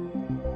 Thank you.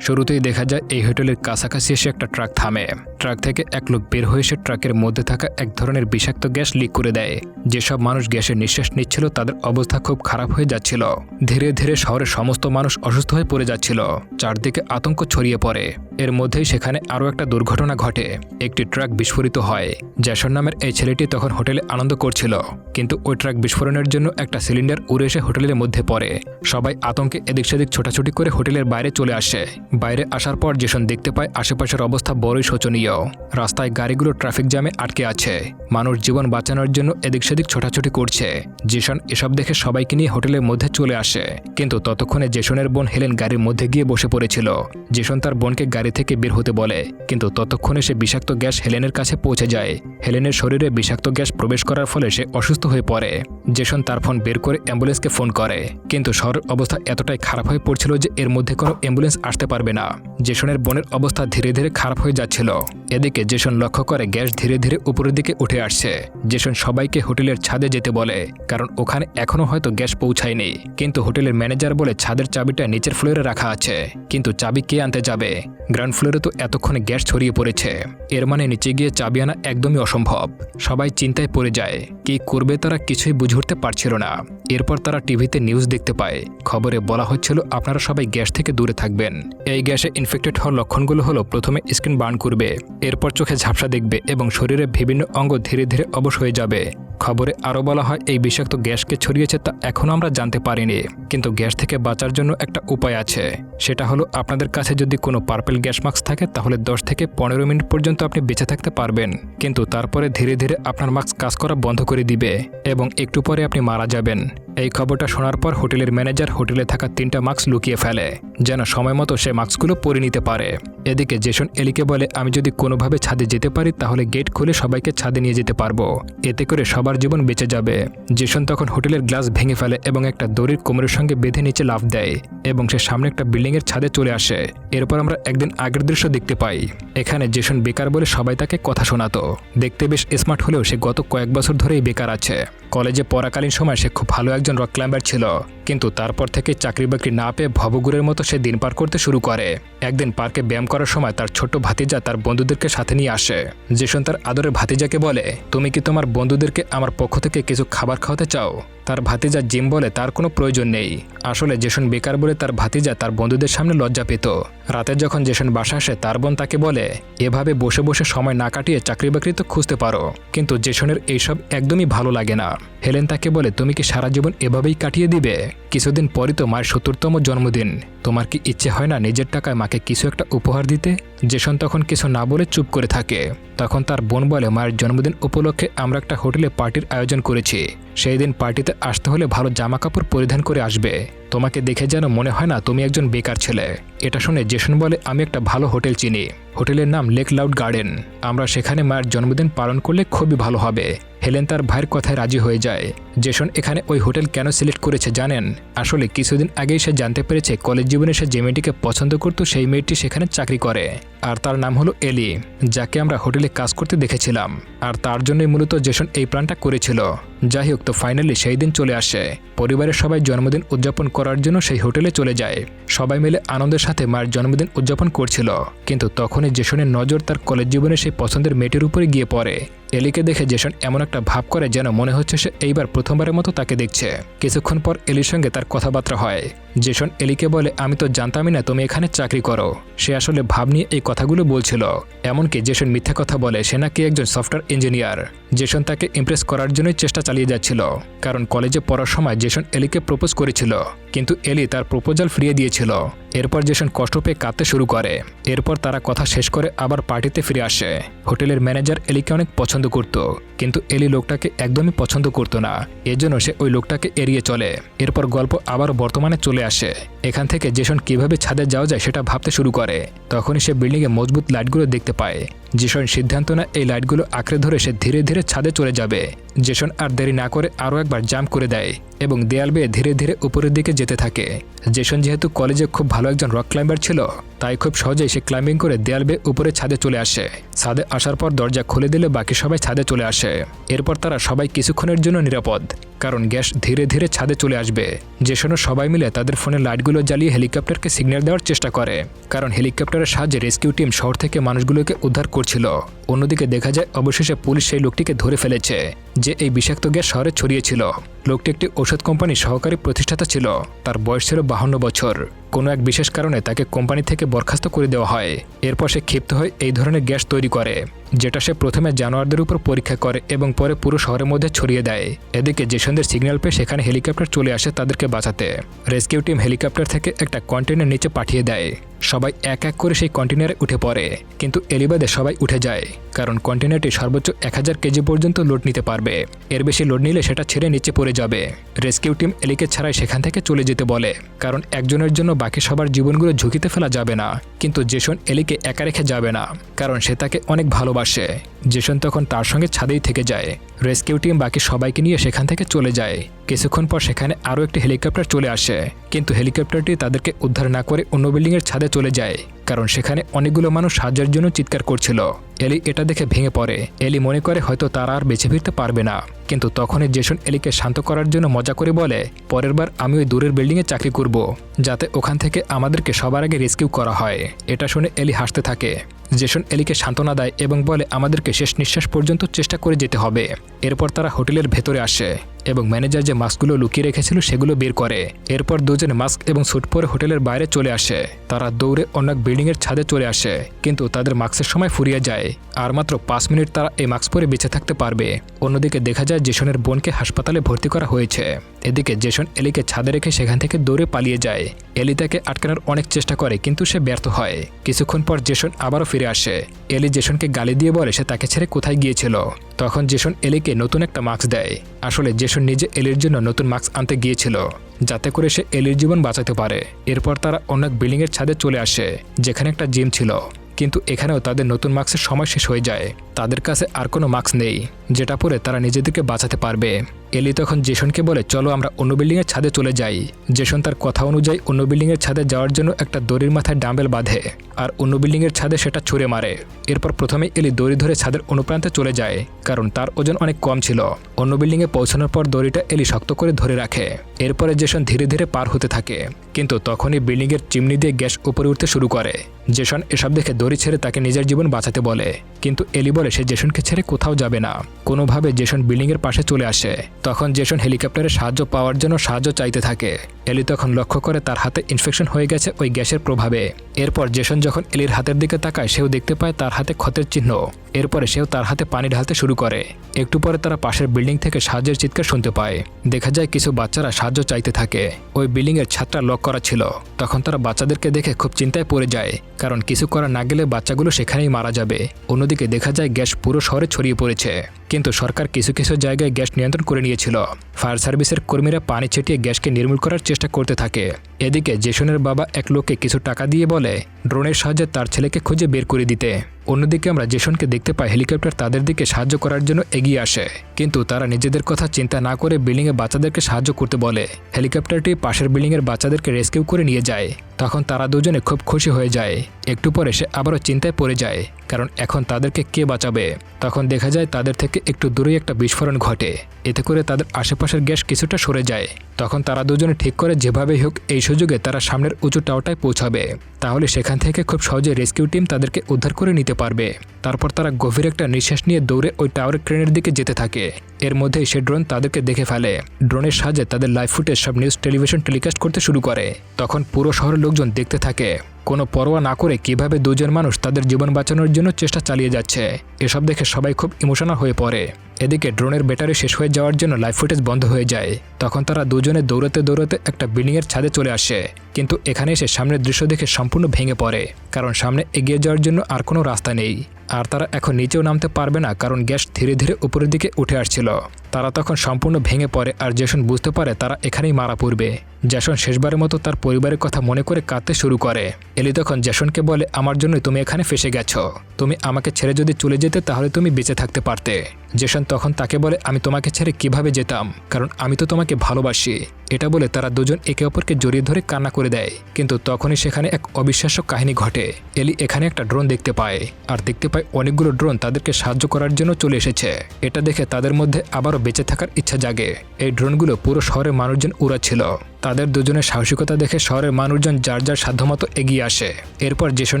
শুরুতেই দেখা যায় এই হোটেলের কাছাকাছি এসে একটা ট্রাক থামে। ট্রাক থেকে এক লোক বের হয়ে এসে ট্রাকের মধ্যে থাকা এক ধরনের বিষাক্ত গ্যাস লিক করে দেয়। যেসব মানুষ গ্যাসের নিঃশ্বাস নিচ্ছিল, তাদের অবস্থা খুব খারাপ হয়ে যাচ্ছিল। ধীরে ধীরে শহরের সমস্ত মানুষ অসুস্থ হয়ে পড়ে যাচ্ছিল। চারদিকে আতঙ্ক ছড়িয়ে পড়ে। এর মধ্যেই সেখানে আরও একটা দুর্ঘটনা ঘটে। একটি ট্রাক বিস্ফোরিত হয়। জ্যাসন নামের এই ছেলেটি তখন হোটেলে আনন্দ করছিল। কিন্তু ওই ট্রাক বিস্ফোরণের জন্য একটা সিলিন্ডার উড়ে এসে হোটেলের মধ্যে পড়ে। সবাই আতঙ্কে এদিক সেদিক ছোটাছুটি করে হোটেলের বাইরে চলে আসে। বাইরে আসার পর জেসন দেখতে পায়, আশেপাশের অবস্থা বড়ই শোচনীয়। রাস্তায় গাড়িগুলো ট্রাফিক জ্যামে আটকে আছে। মানুষ জীবন বাঁচানোর জন্য এদিক সেদিক ছোটাছুটি করছে। জেসন এসব দেখে সবাইকে নিয়ে হোটেলের মধ্যে চলে আসে। কিন্তু ততক্ষণে জেসনের বোন হেলেন গাড়ির মধ্যে গিয়ে বসে পড়েছিল। জেসন তার বোনকে গাড়ি থেকে বের হতে বলে। কিন্তু ততক্ষণে সে বিষাক্ত গ্যাস হেলেনের কাছে পৌঁছে যায়। হেলেনের শরীরে বিষাক্ত গ্যাস প্রবেশ করার ফলে সে অসুস্থ হয়ে পড়ে। জেসন তার ফোন বের করে অ্যাম্বুলেন্সকে ফোন করে। কিন্তু শহরের অবস্থা এতটাই খারাপ হয়ে পড়ছিল যে এর মধ্যে কোনো অ্যাম্বুলেন্স আসতে পারবে না। জেসনের বোনের অবস্থা ধীরে ধীরে খারাপ হয়ে যাচ্ছিল। এদিকে জেসন লক্ষ্য করে গ্যাস ধীরে ধীরে উপরের দিকে উঠে আসছে। জেসন সবাইকে হোটেলের ছাদে যেতে বলে, কারণ ওখানে এখনও হয়তো গ্যাস পৌঁছায়নি। কিন্তু হোটেলের ম্যানেজার বলে ছাদের চাবিটা নিচের ফ্লোরে রাখা আছে। কিন্তু চাবি কে আনতে যাবে? গ্রাউন্ড ফ্লোরে তো এতক্ষণে গ্যাস ছড়িয়ে পড়েছে। এর মানে নিচে গিয়ে চাবি আনা একদমই অসম্ভব। সবাই চিন্তায় পড়ে যায়, কি করবে তারা কিছুই বুঝে উঠতে পারছিল না। এরপর তারা টিভিতে নিউজ দেখতে পায়। খবরে বলা হচ্ছিল, আপনারা সবাই গ্যাস থেকে দূরে থাকবেন। এই গ্যাসে ইনফেক্টেড হওয়ার লক্ষণগুলো হলো, প্রথমে স্কিন বার্ন করবে এরপর চোখে ঝাপসা দেখবে এবং শরীরের বিভিন্ন অঙ্গ ধীরে ধীরে অবশ হয়ে যাবে। খবরে আরও বলা হয়, এই বিষাক্ত গ্যাসকে ছড়িয়েছে তা এখনও আমরা জানতে পারিনি। কিন্তু গ্যাস থেকে বাঁচার জন্য একটা উপায় আছে। সেটা হলো, আপনাদের কাছে যদি কোনো পার্পেল গ্যাস মাস্ক থাকে, তাহলে দশ থেকে পনেরো মিনিট পর্যন্ত আপনি বেঁচে থাকতে পারবেন। কিন্তু তারপরে ধীরে ধীরে আপনার মাস্ক কাজ করা বন্ধ করে দিবে এবং একটু পরে আপনি মারা যাবেন। এই খবরটা শোনার পর হোটেলের ম্যানেজার হোটেলে থাকা তিনটা মাস্ক লুকিয়ে ফেলে, যেন সময় মতো সে মাস্কগুলো পরে নিতে পারে। এদিকে জেসন এলিকে বলে, আমি যদি কোনোভাবে ছাদে যেতে পারি, তাহলে গেট খুলে সবাইকে ছাদে নিয়ে যেতে পারব। এতে করে সবার জীবন বেঁচে যাবে। জেসন তখন হোটেলের গ্লাস ভেঙে ফেলে এবং একটা দড়ির কোমরের সঙ্গে বেঁধে নিচে লাফ দেয় এবং সে সামনে একটা বিল্ডিংয়ের ছাদে চলে আসে। এরপর আমরা একদিন আগের দৃশ্য দেখতে পাই। এখানে জেসন বেকার বলে সবাই তাকে কথা শোনাতো। দেখতে বেশ স্মার্ট হলেও সে গত কয়েক বছর ধরেই বেকার আছে। কলেজে পড়াকালীন সময় সে খুব ভালো একজন রক ক্লাইম্বার ছিল। কিন্তু তারপর থেকে চাকরি বাকরি না পেয়ে ভবগুরের মতো সে দিন পার করতে শুরু করে। একদিন পার্কে ব্যায়াম করার সময় তার ছোট ভাতিজা তার বন্ধুদেরকে সাথে নিয়ে আসে। জেসন তার আদরের ভাতিজাকে বলে, তুমি কি তোমার বন্ধুদেরকে আমার পক্ষ থেকে কিছু খাবার খাওয়াতে চাও? তার ভাতিজা জিম বলে তার কোনো প্রয়োজন নেই। আসলে জেসন বেকার বলে তার ভাতিজা তার বন্ধুদের সামনে লজ্জা পেত। রাতে যখন জেসন বাসা আসে, তার বোন তাকে বলে, এভাবে বসে বসে সময় না কাটিয়ে চাকরি বাকরি তো খুঁজতে পারো। কিন্তু জেসনের এইসব একদমই ভালো লাগে না। হেলেন তাকে বলে, তুমি কি সারা জীবন এভাবেই কাটিয়ে দিবে? কিছুদিন পরই তো মায়ের সত্তরতম জন্মদিন। তোমার কি ইচ্ছে হয় না নিজের টাকায় মাকে কিছু একটা উপহার দিতে? জেসন তখন কিছু না বলে চুপ করে থাকে। তখন তার বোন বলে, মায়ের জন্মদিন উপলক্ষে আমরা একটা হোটেলে পার্টির আয়োজন করেছি। সেই দিন পার্টিতে আসতে হলে ভালো জামা কাপড় পরিধান করে আসবে। তোমাকে দেখে যেন মনে হয় না তুমি একজন বেকার ছেলে এটা শুনে জেসন বলে, আমি একটা ভালো হোটেল চিনি। হোটেলের নাম লেক লাউড গার্ডেন। আমরা সেখানে মায়ের জন্মদিন পালন করলে খুবই ভালো হবে। হেলেন তার ভাইয়ের কথায় রাজি হয়ে যায়। জেসন এখানে ওই হোটেল কেন সিলেক্ট করেছে জানেন? আসলে কিছুদিন আগেই সে জানতে পেরেছে কলেজ জীবনে সে যে মেয়েটিকে পছন্দ করত, সেই মেয়েটি সেখানে চাকরি করে। আর তার নাম হলো এলি, যাকে আমরা হোটেলে কাজ করতে দেখেছিলাম। আর তার জন্যই মূলত জেসন এই প্ল্যানটা করেছিল। যাই হোক, তো ফাইনালি সেই দিন চলে আসে। পরিবারের সবাই জন্মদিন উদযাপন করার জন্য সেই হোটেলে চলে যায়। সবাই মিলে আনন্দের সাথে মায়ের জন্মদিন উদযাপন করছিল। কিন্তু তখনই জেসনের নজর তার কলেজ জীবনে সেই পছন্দের মেয়েটির উপরে গিয়ে পড়ে। এলিকে দেখে জেসন এমন একটা ভাব করে যেন মনে হচ্ছে সে এইবার প্রথমবারের মতো তাকে দেখছে। কিছুক্ষণ পর এলির সঙ্গে তার কথাবার্তা হয়। জেসন এলিকে বলে, আমি তো জানতামই না তুমি এখানে চাকরি করো। সে আসলে ভাব নিয়ে এই কথাগুলো বলছিল। এমনকি জেসন মিথ্যা কথা বলে, সে নাকি একজন সফটওয়্যার ইঞ্জিনিয়ার। জেসন তাকে ইমপ্রেস করার জন্যই চেষ্টা চালিয়ে যাচ্ছিল। কারণ কলেজে পড়ার সময় জেসন এলিকে প্রপোজ করেছিল। কিন্তু এলি তার প্রপোজাল ফিরিয়ে দিয়েছিল। এরপর জেসন কষ্ট পেয়ে কাঁদতে শুরু করে। এরপর তারা কথা শেষ করে আবার পার্টিতে ফিরে আসে। হোটেলের ম্যানেজার এলিকে অনেক পছন্দ করত, কিন্তু এলি লোকটাকে একদমই পছন্দ করতো না। এজন্য সে ওই লোকটাকে এড়িয়ে চলে। এরপর গল্প আবার বর্তমানে চলে আসে। এখান থেকে জেসন কীভাবে ছাদে যাওয়া যায় সেটা ভাবতে শুরু করে। তখনই সে বিল্ডিংয়ে মজবুত লাইটগুলো দেখতে পায়। জেসন সিদ্ধান্ত না এই লাইটগুলো আঁকড়ে ধরে সে ধীরে ধীরে ছাদে চলে যাবে। জেসন আর দেরি না করে আরও একবার জাম্প করে দেয় এবং দেয়াল বেয়ে ধীরে ধীরে উপরের দিকে যেতে থাকে। জেসন যেহেতু কলেজে খুব ভালো একজন রক ক্লাইম্বার ছিল তাই খুব সহজেই সে ক্লাইম্বিং করে দেয়াল বেয়ে উপরে ছাদে চলে আসে। ছাদে আসার পর দরজা খুলে দিলে বাকি সবাই ছাদে চলে আসে। এরপর তারা সবাই কিছুক্ষণের জন্য নিরাপদ, কারণ গ্যাস ধীরে ধীরে ছাদে চলে আসবে। যে শোনো সবাই মিলে তাদের ফোনের লাইটগুলো জ্বালিয়ে হেলিকপ্টারকে সিগন্যাল দেওয়ার চেষ্টা করে, কারণ হেলিকপ্টারের সাহায্যে রেস্কিউ টিম শহর থেকে মানুষগুলোকে উদ্ধার করছিল। অন্যদিকে দেখা যায়, অবশেষে পুলিশ সেই লোকটিকে ধরে ফেলেছে, যে এই বিষাক্ত গ্যাস শহরে ছড়িয়েছিল লোকটি একটি ঔষধ কোম্পানির সহকারী প্রতিষ্ঠাতা ছিল, তার বয়স ছিল বাহান্ন বছর। কোনো এক বিশেষ কারণে তাকে কোম্পানি থেকে বরখাস্ত করে দেওয়া হয়। এরপর সে ক্ষিপ্ত হয়ে এই ধরনের গ্যাস তৈরি করে, যেটা সে প্রথমে জানোয়ারদের উপর পরীক্ষা করে এবং পরে পুরো শহরের মধ্যে ছড়িয়ে দেয়। এদিকে জেসনদের সিগন্যাল পেয়ে সেখানে হেলিকপ্টার চলে আসে তাদেরকে বাঁচাতে। রেস্কিউ টিম হেলিকপ্টার থেকে একটা কন্টেনার নিচে পাঠিয়ে দেয়। সবাই এক এক করে সেই কন্টেনারে উঠে পড়ে। কিন্তু এলিবাদে সবাই উঠে যায়, কারণ কন্টেনারটি সর্বোচ্চ এক হাজার কেজি পর্যন্ত লোড নিতে পারবে। এর বেশি লোড নিলে সেটা ছেড়ে নিচে পড়ে যাবে। রেস্কিউ টিম এলিকে ছাড়াই সেখান থেকে চলে যেতে বলে, কারণ একজনের জন্য বাকি সবার জীবনগুলো ঝুঁকিতে ফেলা যাবে না। কিন্তু জেসন এলিকে একা রেখে যাবে না, কারণ সে তাকে অনেক ভালোবাসে। জেসন তখন তার সঙ্গে ছাদেই থেকে যায়। রেস্কিউ টিম বাকি সবাইকে নিয়ে সেখান থেকে চলে যায়। কিছুক্ষণ পর সেখানে আরও একটি হেলিকপ্টার চলে আসে। কিন্তু হেলিকপ্টারটি তাদেরকে উদ্ধার না করে অন্য বিল্ডিংয়ের ছাদে চলে যায়, কারণ সেখানে অনেকগুলো মানুষ সাহায্যের জন্য চিৎকার করছিল। এলি এটা দেখে ভেঙে পড়ে। এলি মনে করে হয়তো তারা আর বেছে ফিরতে পারবে না। কিন্তু তখনই জেসন এলিকে শান্ত করার জন্য মজা করে বলে, পরের বার আমি ওই দূরের বিল্ডিংয়ে চাকরি করব, যাতে ওখান থেকে আমাদেরকে সবার আগে রেস্কিউ করা হয়। এটা শুনে এলি হাসতে থাকে। জেসন এলিকে সান্ত্বনা দেয় এবং বলে আমাদেরকে শেষ নিঃশ্বাস পর্যন্ত চেষ্টা করে যেতে হবে। এরপর তারা হোটেলের ভেতরে আসে এবং ম্যানেজার যে মাস্কগুলো লুকিয়ে রেখেছিল সেগুলো বের করে। এরপর দুজনে মাস্ক এবং স্যুট পরে হোটেলের বাইরে চলে আসে। তারা দৌড়ে অন্য বিল্ডিংয়ের ছাদে চলে আসে, কিন্তু তাদের মাস্কের সময় ফুরিয়ে যায়। আর মাত্র পাঁচ মিনিট তারা এই মাস্ক পরে বেঁচে থাকতে পারবে। অন্যদিকে দেখা যায় জেসনের বোনকে হাসপাতালে ভর্তি করা হয়েছে। এদিকে জেসন এলিকে ছাদে রেখে সেখান থেকে দৌড়ে পালিয়ে যায়। এলি তাকে আটকানোর অনেক চেষ্টা করে, কিন্তু সে ব্যর্থ হয়। কিছুক্ষণ পর জেসন আবারও ফিরে আসে। এলি জেসনকে গালি দিয়ে বলে সে তাকে ছেড়ে কোথায় গিয়েছিল। তখন জেসন এলিকে নতুন একটা মাস্ক দেয়। আসলে জেসন নিজে এলির জন্য নতুন মাস্ক আনতে গিয়েছিল, যাতে করে সে এলির জীবন বাঁচাতে পারে। এরপর তারা অন্য এক বিল্ডিংয়ের ছাদে চলে আসে, যেখানে একটা জিম ছিল। কিন্তু এখানেও তাদের নতুন মাস্কের সময় শেষ হয়ে যায়। তাদের কাছে আর কোনো মাস্ক নেই, যেটা পরে তারা নিজেদেরকে বাঁচাতে পারবে। এলি তখন জেসনকে বলে, চলো আমরা অন্য বিল্ডিংয়ের ছাদে চলে যাই। জেসন তার কথা অনুযায়ী অন্য বিল্ডিংয়ের ছাদে যাওয়ার জন্য একটা দড়ির মাথায় ডাম্বেল বাঁধে আর অন্য বিল্ডিংয়ের ছাদে সেটা ছুঁড়ে মারে। এরপর প্রথমে এলি দড়ি ধরে ছাদের অনুপ্রান্তে চলে যায়, কারণ তার ওজন অনেক কম ছিল। অন্য বিল্ডিংয়ে পৌঁছানোর পর দড়িটা এলি শক্ত করে ধরে রাখে। এরপরে জেসন ধীরে ধীরে পার হতে থাকে, কিন্তু তখনই বিল্ডিংয়ের চিমনি দিয়ে গ্যাস উপরে উঠতে শুরু করে। জেসন এসব দেখে দড়ি ছেড়ে তাকে নিজের জীবন বাঁচাতে বলে, কিন্তু এলি বলে, সে জেসনকে ছেড়ে কোথাও যাবে না। কোনোভাবে জেসন বিল্ডিংয়ের পাশে চলে আসে। তখন জেসন হেলিকপ্টারের সাহায্য পাওয়ার জন্য সাহায্য চাইতে থাকে। এলি তখন লক্ষ্য করে তার হাতে ইনফেকশন হয়ে গেছে ওই গ্যাসের প্রভাবে। এরপর জেসন যখন এলির হাতের দিকে তাকায়, সেও দেখতে পায় তার হাতে ক্ষতের চিহ্ন। এরপরে সেও তার হাতে পানি ঢালতে শুরু করে। একটু পরে তারা পাশের বিল্ডিং থেকে সাহায্যের চিৎকার শুনতে পায়। দেখা যায় কিছু বাচ্চারা সাহায্য চাইতে থাকে। ওই বিল্ডিংয়ের ছাদটা লক করা ছিল। তখন তারা বাচ্চাদেরকে দেখে খুব চিন্তায় পড়ে যায়, কারণ কিছু করা না গেলে বাচ্চাগুলো সেখানেই মারা যাবে। অন্যদিকে দেখা যায় গ্যাস পুরো শহরে ছড়িয়ে পড়েছে। কিন্তু সরকার কিছু কিছু জায়গায় গ্যাস নিয়ন্ত্রণ করে নিয়েছিল ফায়ার সার্ভিসের কর্মীরা পানি ছিটিয়ে গ্যাসকে নির্মূল করার চেষ্টা করতে থাকে। এদিকে জেসনের বাবা এক লোককে কিছু টাকা দিয়ে বলে, ড্রোনের সাহায্যে তার ছেলেকে খুঁজে বের করে দিতে। অন্যদিকে আমরা জেসনকে দেখতে পাই হেলিকপ্টার তাদের দিকে সাহায্য করার জন্য এগিয়ে আসে। কিন্তু তারা নিজেদের কথা চিন্তা না করে বিল্ডিংয়ে বাচ্চাদেরকে সাহায্য করতে বলে। হেলিকপ্টারটি পাশের বিল্ডিংয়ের বাচ্চাদেরকে রেস্কিউ করে নিয়ে যায়। তখন তারা দুজনে খুব খুশি হয়ে যায়। একটু পরে সে আবারও চিন্তায় পড়ে যায়, কারণ এখন তাদেরকে কে বাঁচাবে? তখন দেখা যায় তাদের থেকে একটু দূরেই একটা বিস্ফোরণ ঘটে। এতে করে তাদের আশেপাশের গ্যাস কিছুটা সরে যায়। তখন তারা দুজনে ঠিক করে যেভাবেই হোক এই সুযোগে তারা সামনের উঁচু টাওয়ারটায় পৌঁছাবে। তাহলে সেখান থেকে খুব সহজে রেস্কিউ টিম তাদেরকে উদ্ধার করে নিতে পারবে। তারপর তারা গভীর একটা নিঃশ্বাস নিয়ে দৌড়ে ওই টাওয়ারের ক্রেনের দিকে যেতে থাকে। এর মধ্যেই সে ড্রোন তাদেরকে দেখে ফেলে। ড্রোনের সাহায্যে তাদের লাইভ ফুটেজ সব নিউজ টেলিভিশন টেলিকাস্ট করতে শুরু করে। তখন পুরো শহরের লোকজন দেখতে থাকে। কোনো পরোয়া না করে কীভাবে দুজন মানুষ তাদের জীবন বাঁচানোর জন্য চেষ্টা চালিয়ে যাচ্ছে, এসব দেখে সবাই খুব ইমোশনাল হয়ে পড়ে। এদিকে ড্রোনের ব্যাটারি শেষ হয়ে যাওয়ার জন্য লাইফ ফুটেজ বন্ধ হয়ে যায়। তখন তারা দুজনে দৌড়াতে দৌড়াতে একটা বিল্ডিংয়ের ছাদে চলে আসে, কিন্তু এখানে এসে সামনের দৃশ্য দেখে সম্পূর্ণ ভেঙে পড়ে, কারণ সামনে এগিয়ে যাওয়ার জন্য আর কোনো রাস্তা নেই। আর তারা এখন নিচেও নামতে পারবে না, কারণ গ্যাস ধীরে ধীরে উপরের দিকে উঠে আসছিল। তারা তখন সম্পূর্ণ ভেঙে পড়ে, আর জেসন বুঝতে পারে তারা এখানেই মারা পড়বে। জ্যাসন শেষবারের মতো তার পরিবারের কথা মনে করে কাঁদতে শুরু করে। এলি তখন জ্যাসনকে বলে, আমার জন্য তুমি এখানে ফেসে গেছো। তুমি আমাকে ছেড়ে যদি চলে যেতে, তাহলে তুমি বেঁচে থাকতে পারতে। জেসন তখন তাকে বলে, আমি তোমাকে ছেড়ে কীভাবে যেতাম? কারণ আমি তো তোমাকে ভালোবাসি। এটা বলে তারা দুজন একে অপরকে জড়িয়ে ধরে কান্না করে দেয়। কিন্তু তখনই সেখানে এক অবিশ্বাস্য কাহিনী ঘটে। এলি এখানে একটা ড্রোন দেখতে পায়, আর দেখতে পায় অনেকগুলো ড্রোন তাদেরকে সাহায্য করার জন্য চলে এসেছে। এটা দেখে তাদের মধ্যে আবারও বেঁচে থাকার ইচ্ছা জাগে। এই ড্রোনগুলো পুরো শহরের মানুষজন উড়াচ্ছিল। তাদের দুজনের সাহসিকতা দেখে শহরের মানুষজন যার যার সাধ্যমতো এগিয়ে আসে। এরপর জেসন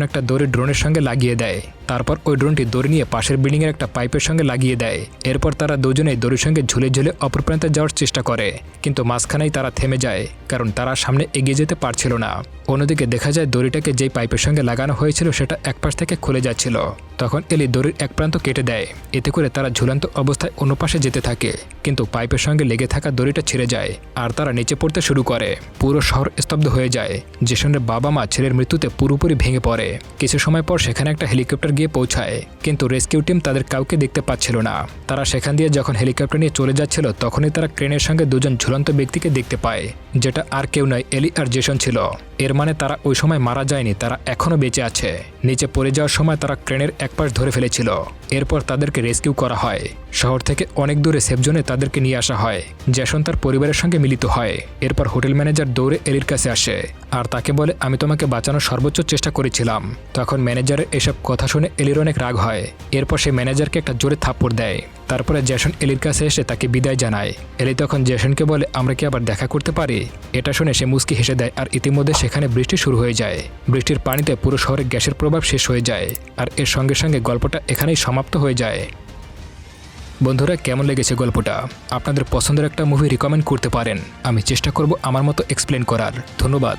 একটা দড়ি ড্রোনের সঙ্গে লাগিয়ে দেয়। তারপর ওই ড্রোনটি দড়ি নিয়ে পাশের বিল্ডিংয়ের একটা পাইপের সঙ্গে লাগিয়ে দেয়। এরপর তারা দুজনেই দড়ির সঙ্গে ঝুলে ঝুলে অপর প্রান্তে যাওয়ার চেষ্টা করে। কিন্তু মাঝখানেই তারা থেমে যায়, কারণ তারা সামনে এগিয়ে যেতে পারছিল না। অন্যদিকে দেখা যায় দড়িটাকে যেই পাইপের সঙ্গে লাগানো হয়েছিল সেটা এক পাশ থেকে খুলে যাচ্ছিল। তখন এলি দড়ির এক প্রান্ত কেটে দেয়। এতে করে তারা ঝুলন্ত অবস্থায় অন্য পাশে যেতে থাকে। কিন্তু পাইপের সঙ্গে লেগে থাকা দড়িটা ছিঁড়ে যায় আর তারা নিচে পড়তে শুরু করে। পুরো শহর স্তব্ধ হয়ে যায়। জেসনের বাবা মা ছেলের মৃত্যুতে পুরোপুরি ভেঙে পড়ে। কিছু সময় পর সেখানে একটা হেলিকপ্টার পৌঁছায়, কিন্তু রেস্কিউ টিম তাদের কাউকে দেখতে পাচ্ছিল না। তারা সেখান দিয়ে যখন হেলিকপ্টার নিয়ে চলে যাচ্ছিল, তখনই তারা ক্রেনের সঙ্গে দুজন ঝুলন্ত ব্যক্তিকে দেখতে পায়, যেটা আর কেউ নয়, এলি আর জেসন ছিল। এর মানে তারা ওই সময় মারা যায়নি, তারা এখনও বেঁচে আছে। নিচে পড়ে যাওয়ার সময় তারা ক্রেনের এক পাশ ধরে ফেলেছিল। এরপর তাদেরকে রেস্কিউ করা হয়। শহর থেকে অনেক দূরে সেফজোনে তাদেরকে নিয়ে আসা হয়। জ্যাসন তার পরিবারের সঙ্গে মিলিত হয়। এরপর হোটেল ম্যানেজার দৌড়ে এলির কাছে আসে। আর তাকে বলে, আমি তোমাকে বাঁচানোর সর্বোচ্চ চেষ্টা করেছিলাম। তখন ম্যানেজারের এসব কথা শুনে এলির অনেক রাগ হয়। এরপর সে ম্যানেজারকে একটা জোরে থাপ্পড় দেয়। তারপরে জ্যাসন এলির কাছে এসে তাকে বিদায় জানায়। এলি তখন জ্যাসনকে বলে, আমরা কি আবার দেখা করতে পারি? এটা শুনে সে মুস্কি হেসে দেয় আর ইতিমধ্যে সেখানে বৃষ্টি শুরু হয়ে যায়। বৃষ্টির পানিতে পুরো শহরে গ্যাসের প্রভাব শেষ হয়ে যায় আর এর সঙ্গে সঙ্গে গল্পটা এখানেই সমাপ্ত হয়ে যায়। বন্ধুরা, কেমন লেগেছে গল্পটা? আপনাদের পছন্দের একটা মুভি রিকমেন্ড করতে পারেন। আমি চেষ্টা করব আমার মতো এক্সপ্লেন করার। ধন্যবাদ।